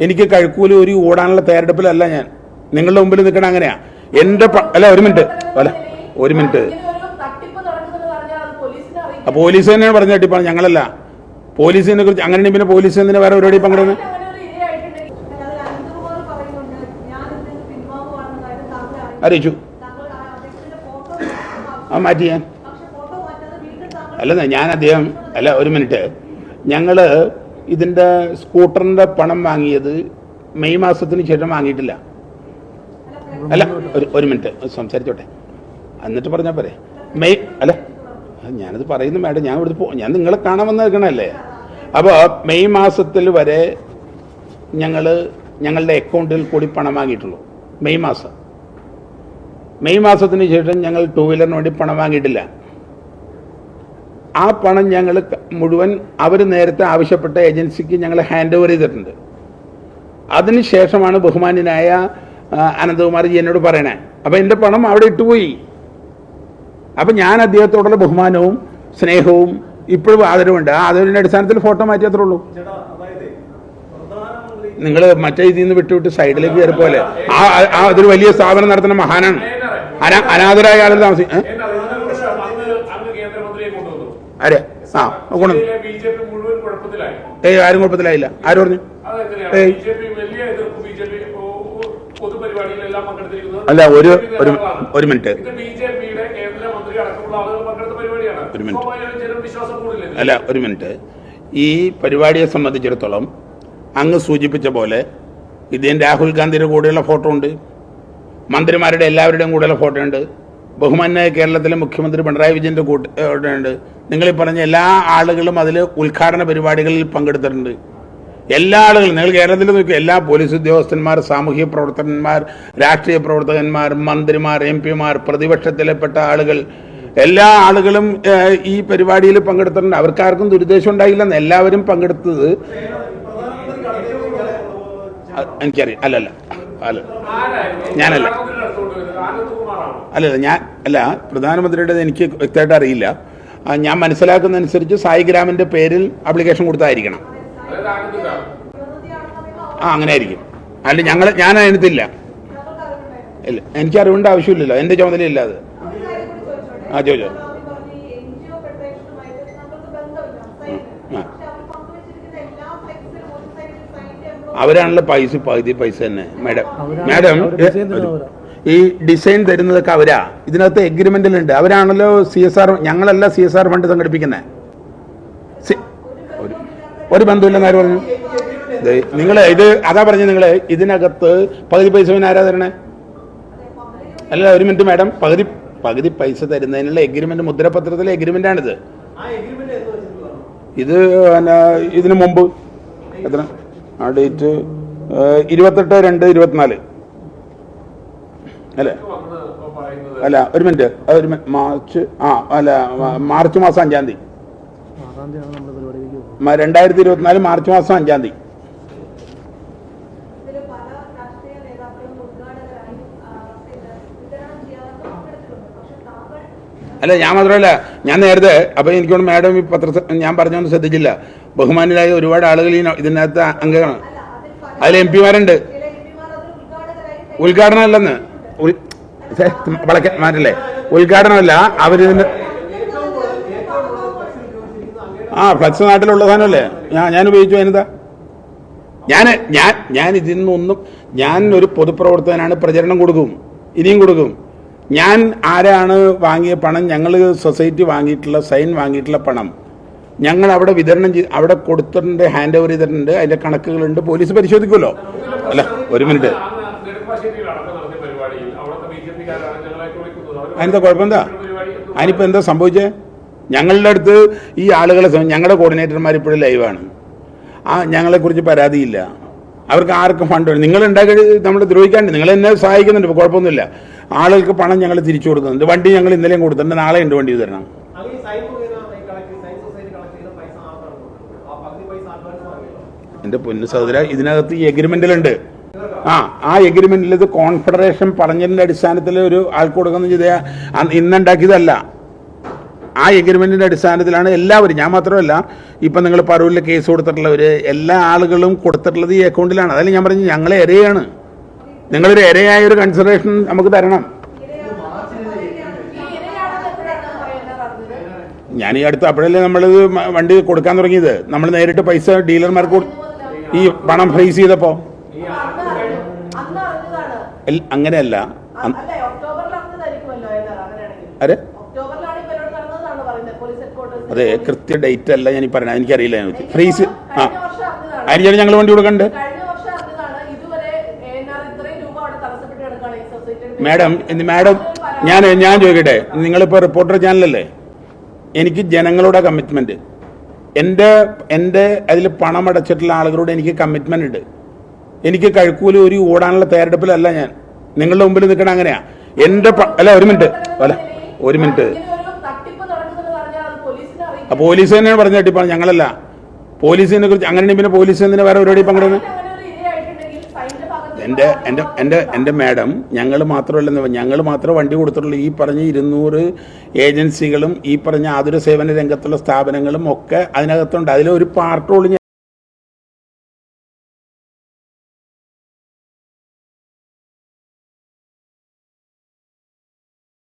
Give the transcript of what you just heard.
എനിക്ക് കഴുക്കൂലി ഒരു ഓടാനുള്ള തയ്യാറെടുപ്പിലല്ല ഞാൻ. നിങ്ങളുടെ മുമ്പിൽ നിൽക്കണ അങ്ങനെയാ. എന്റെ അല്ല ഒരു മിനിറ്റ്. അല്ല ഒരു മിനിറ്റ്. പോലീസ് തന്നെയാണ് പറഞ്ഞ തട്ടിപ്പാണ് ഞങ്ങളല്ല. പോലീസിനെ കുറിച്ച് അങ്ങനെ പിന്നെ പോലീസ് എന്തിനാ വേറെ പരിപാടി പങ്കെടുക്കുന്നത്? അറിയിച്ചു. ആ മാറ്റി ഞാൻ. അല്ലെന്നേ ഞാൻ അദ്ദേഹം അല്ല ഒരു മിനിറ്റ്. ഞങ്ങൾ ഇതിന്റെ സ്കൂട്ടറിന്റെ പണം വാങ്ങിയത് മെയ് മാസത്തിന് ശേഷം വാങ്ങിയിട്ടില്ല. അല്ല ഒരു ഒരു മിനിറ്റ് സംസാരിച്ചോട്ടെ. എന്നിട്ട് പറഞ്ഞാൽ പോരെ. മെയ് അല്ല ഞാനത് പറയുന്നു മാഡം ഞാൻ ഇവിടുത്തെ പോ ഞാൻ നിങ്ങളെ കാണാൻ വന്ന് നിൽക്കണല്ലേ അപ്പോൾ മെയ് മാസത്തിൽ വരെ ഞങ്ങൾ ഞങ്ങളുടെ അക്കൗണ്ടിൽ കൂടി പണം വാങ്ങിയിട്ടുള്ളൂ മെയ് മാസം. മെയ് മാസത്തിന് ശേഷം ഞങ്ങൾ ടൂ വീലറിന് വേണ്ടി പണം വാങ്ങിയിട്ടില്ല. ആ പണം ഞങ്ങൾ മുഴുവൻ അവർ നേരത്തെ ആവശ്യപ്പെട്ട ഏജൻസിക്ക് ഞങ്ങൾ ഹാൻഡ് ഓവർ ചെയ്തിട്ടുണ്ട്. അതിനുശേഷമാണ് ബഹുമാന്യനായ അനന്തകുമാർജി എന്നോട് പറയണേ അപ്പം എന്റെ പണം അവിടെ ഇട്ടുപോയി. അപ്പം ഞാൻ അദ്ദേഹത്തോടുള്ള ബഹുമാനവും സ്നേഹവും ഇപ്പോഴും ആദരവുണ്ട്. ആ ആദരവിന്റെ അടിസ്ഥാനത്തിൽ ഫോട്ടോ മാറ്റിയത്രേ ഉള്ളൂ. നിങ്ങൾ മറ്റേ ഇതിൽ നിന്ന് വിട്ടുവിട്ട് സൈഡിലേക്ക് കയറി പോലെ ആ അതൊരു വലിയ സ്ഥാപനം നടത്തുന്ന മഹാനാണ്. അനാ അനാഥരായ ആളുകൾ താമസിക്കും ആരെ? ആ ഗുണം ഏയ് ആരും കുഴപ്പത്തിലായില്ല. ആര് പറഞ്ഞു? ഏയ്. അല്ല, ഒരു- ഒരു- ഒരു മിനിറ്റ്. ഒരു മിനിറ്റ്. അല്ല ഒരു മിനിറ്റ്. ഈ പരിപാടിയെ സംബന്ധിച്ചിടത്തോളം അങ്ങ് സൂചിപ്പിച്ച പോലെ ഇതിന് രാഹുൽ ഗാന്ധിയുടെ കൂടെയുള്ള ഫോട്ടോ ഉണ്ട്. മന്ത്രിമാരുടെ എല്ലാവരുടെയും കൂടെയുള്ള ഫോട്ടോ ഉണ്ട്. ബഹുമാന്യ കേരളത്തിലെ മുഖ്യമന്ത്രി പിണറായി വിജയന്റെ കൂട്ടുണ്ട് ഉണ്ട് നിങ്ങൾ ഈ പറഞ്ഞ എല്ലാ ആളുകളും അതിൽ ഉദ്ഘാടന പരിപാടികളിൽ പങ്കെടുത്തിട്ടുണ്ട്. എല്ലാ ആളുകളും നിങ്ങൾ കേരളത്തിൽ നോക്കി എല്ലാ പോലീസ് ഉദ്യോഗസ്ഥന്മാർ സാമൂഹ്യ പ്രവർത്തകന്മാർ രാഷ്ട്രീയ പ്രവർത്തകന്മാർ മന്ത്രിമാർ എം പിമാർ പ്രതിപക്ഷത്തിലെപ്പെട്ട ആളുകൾ എല്ലാ ആളുകളും ഈ പരിപാടിയിൽ പങ്കെടുത്തിട്ടുണ്ട്. അവർക്കാർക്കും ദുരുദ്ദേശം ഉണ്ടായില്ലെന്ന് എല്ലാവരും പങ്കെടുത്തത് എനിക്കറിയാം. അല്ലല്ല. അല്ല? ഞാനല്ല. അല്ലല്ല ഞാൻ അല്ല പ്രധാനമന്ത്രിയുടെ എനിക്ക് വ്യക്തമായിട്ട് അറിയില്ല. ഞാൻ ഞാൻ മനസ്സിലാക്കുന്നതനുസരിച്ച് സായിഗ്രാമിന്റെ പേരിൽ അപ്ലിക്കേഷൻ കൊടുത്തായിരിക്കണം. ആ അങ്ങനെ ആയിരിക്കും അല്ല ഞങ്ങൾ ഞാൻ അതിനകത്തില്ല. ഇല്ല എനിക്ക് അറിവിന്റെ ആവശ്യമില്ലല്ലോ. എന്റെ ചുമതലയില്ല അത്. ആ ചോദിച്ചോ. അവരാണല്ലോ പൈസ പകുതി പൈസ തന്നെ. മാഡം മാഡം ഈ ഡിസൈൻ തരുന്നതൊക്കെ അവരാ. ഇതിനകത്ത് എഗ്രിമെന്റിലുണ്ട് അവരാണല്ലോ സി എസ് ആർ ഞങ്ങളല്ല സി എസ് ആർ ഫണ്ട് സംഘടിപ്പിക്കുന്നത് ഒരു ബന്ധമില്ലെന്ന് ആര് പറഞ്ഞു? നിങ്ങൾ ഇത് അതാ പറഞ്ഞു നിങ്ങൾ ഇതിനകത്ത് പകുതി പൈസ പിന്നെ ആരാ തരണേ? അല്ല ഒരു മിനിറ്റ് മാഡം പകുതി പകുതി പൈസ തരുന്നതിനുള്ള എഗ്രിമെന്റ് മുദ്രപത്രത്തിലെ എഗ്രിമെന്റ് ആണിത്. ഇത് ഇതിനു മുമ്പ്. എത്ര? ആ ഡേറ്റ് ഇരുപത്തെട്ട് രണ്ട് ഇരുപത്തിനാല്. അല്ലേ? അല്ല ഒരു മിനിറ്റ്. ആ, ഒരു മാർച്ച് ആ അല്ല മാർച്ച് മാസം അഞ്ചാം തീയതി. രണ്ടായിരത്തി ഇരുപത്തിനാല് മാർച്ച് മാസം അഞ്ചാം തീയതി. അല്ല ഞാൻ മാത്രമല്ല ഞാൻ നേരത്തെ അപ്പൊ എനിക്കോട് മാഡം ഈ പത്ര ഞാൻ പറഞ്ഞൊന്നും ശ്രദ്ധിച്ചില്ല. ബഹുമാനിലായ ഒരുപാട് ആളുകൾ ഈ ഇതിനകത്ത് അംഗങ്ങളാണ്. അല്ല അതിൽ എം പിമാരുണ്ട്. ഉദ്ഘാടനം അല്ലെന്ന്. ഉൽ- ഛെ, വളയ്ക്ക മാറ്റല്ലേ? ഉദ്ഘാടനമല്ല അവരിതിന് ആ ഫ്ലക്സ് നാട്ടിലുള്ള സാധനമല്ലേ? ഞാൻ ഞാൻ ഉപയോഗിച്ചു അതിനെന്താ? ഞാൻ ഞാൻ ഞാൻ ഇതിൽ നിന്നൊന്നും ഞാൻ ഒരു പൊതുപ്രവർത്തകനാണ് പ്രചരണം കൊടുക്കും ഇനിയും കൊടുക്കും. ഞാൻ ആരാണ് വാങ്ങിയ പണം? ഞങ്ങൾ സൊസൈറ്റി വാങ്ങിയിട്ടുള്ള സൈൻ വാങ്ങിയിട്ടുള്ള പണം. ഞങ്ങൾ അവിടെ വിതരണം ചെയ്ത് അവിടെ കൊടുത്തിട്ടുണ്ട് ഹാൻഡ് ഓവർ ചെയ്തിട്ടുണ്ട് അതിന്റെ കണക്കുകളുണ്ട് പോലീസ് പരിശോധിക്കുമല്ലോ. അല്ല ഒരു മിനിറ്റ്. അതിനെന്താ കുഴപ്പം എന്താ പരിപാടി എന്തുവാ? അതിനിപ്പോൾ എന്താ സംഭവിച്ചേ? ഞങ്ങളുടെ അടുത്ത് ഈ ആളുകളെ ഞങ്ങളുടെ കോർഡിനേറ്റർമാർ ഇപ്പോഴും ലൈവാണ് ആ ഞങ്ങളെക്കുറിച്ച് പരാതിയില്ല. അവർക്ക് ആർക്കും ഫണ്ട് വേണം നിങ്ങൾ ഉണ്ടാക്കി നമ്മൾ ദ്രോഹിക്കാണ്ട് നിങ്ങൾ എന്നെ സഹായിക്കുന്നുണ്ട്. ഇപ്പോൾ കുഴപ്പമൊന്നുമില്ല. ആളുകൾക്ക് പണം ഞങ്ങൾ തിരിച്ചു കൊടുക്കുന്നുണ്ട്. വണ്ടി ഞങ്ങൾ ഇന്നലെയും കൊടുത്തിട്ടുണ്ട്. നാളെ ഉണ്ട് വണ്ടി തരണം. എന്റെ പൊന്നു സഹോദര ഇതിനകത്ത് ഈ എഗ്രിമെന്റിലുണ്ട് ആ ആ എഗ്രിമെന്റിൽ ഇത് കോൺഫെഡറേഷൻ പറഞ്ഞതിന്റെ അടിസ്ഥാനത്തിൽ ഒരു ആൾക്ക് കൊടുക്കുന്ന ചെയ്ത ഇന്നുണ്ടാക്കിയതല്ല. ആ എഗ്രിമെന്റിന്റെ അടിസ്ഥാനത്തിലാണ് എല്ലാവരും ഞാൻ മാത്രമല്ല ഇപ്പം നിങ്ങൾ പറവൂരിൽ കേസ് കൊടുത്തിട്ടുള്ളവർ എല്ലാ ആളുകളും കൊടുത്തിട്ടുള്ളത് ഈ അക്കൗണ്ടിലാണ് അതല്ല ഞാൻ പറഞ്ഞു ഞങ്ങളെ ഇരയാണ്. നിങ്ങളൊരു ഇരയായ ഒരു കൺസിഡറേഷൻ നമുക്ക് തരണം. ഞാൻ ഈ അടുത്ത് അപ്പോഴല്ലേ നമ്മളിത് വണ്ടി കൊടുക്കാൻ തുടങ്ങിയത്. നമ്മൾ നേരിട്ട് പൈസ ഡീലർമാർക്ക് ഈ പണം ഫ്രീസ് ചെയ്തപ്പോൾ അങ്ങനെയല്ല. അതെ. അരെ അതെ കൃത്യ ഡേറ്റ് അല്ല ഞാൻ പറഞ്ഞത് എനിക്കറിയില്ല ഞാൻ ഫ്രീസ് ആ. അതിന് ഞങ്ങൾ വണ്ടി കൊടുക്കണ്ട് മാഡം മാഡം ഞാൻ ഞാൻ ചോദിക്കട്ടെ? നിങ്ങളിപ്പോൾ റിപ്പോർട്ടർ ചാനലല്ലേ? എനിക്ക് ജനങ്ങളുടെ കമ്മിറ്റ്മെന്റ് എന്റെ എന്റെ അതിൽ പണം അടച്ചിട്ടുള്ള ആളുകളോട് എനിക്ക് കമ്മിറ്റ്മെന്റ് ഉണ്ട്. എനിക്ക് കഴുക്കൂലി ഒരു ഓടാനുള്ള തയ്യാറെടുപ്പിലല്ല ഞാൻ. നിങ്ങളുടെ മുമ്പിൽ നിൽക്കണ അങ്ങനെയാ. എന്റെ അല്ല ഒരു മിനിറ്റ്. അല്ല ഒരു മിനിറ്റ്. പോലീസ് തന്നെയാണ് പറഞ്ഞ തട്ടിപ്പാണ് ഞങ്ങളല്ല. പോലീസിനെ കുറിച്ച് അങ്ങനെ പിന്നെ പോലീസ് എന്തിനാ വേറെ പരിപാടി പങ്കെടുക്കുന്നത് എന്റെ എന്റെ എന്റെ എന്റെ മാഡം ഞങ്ങൾ മാത്രമല്ല ഞങ്ങൾ മാത്രം വണ്ടി കൊടുത്തിട്ടുള്ളൂ. ഈ പറഞ്ഞ ഇരുന്നൂറ് ഏജൻസികളും ഈ പറഞ്ഞ ആതുര സേവന രംഗത്തുള്ള സ്ഥാപനങ്ങളും ഒക്കെ അതിനകത്തുണ്ട്. അതിലൊരു പാർട്ടോൾ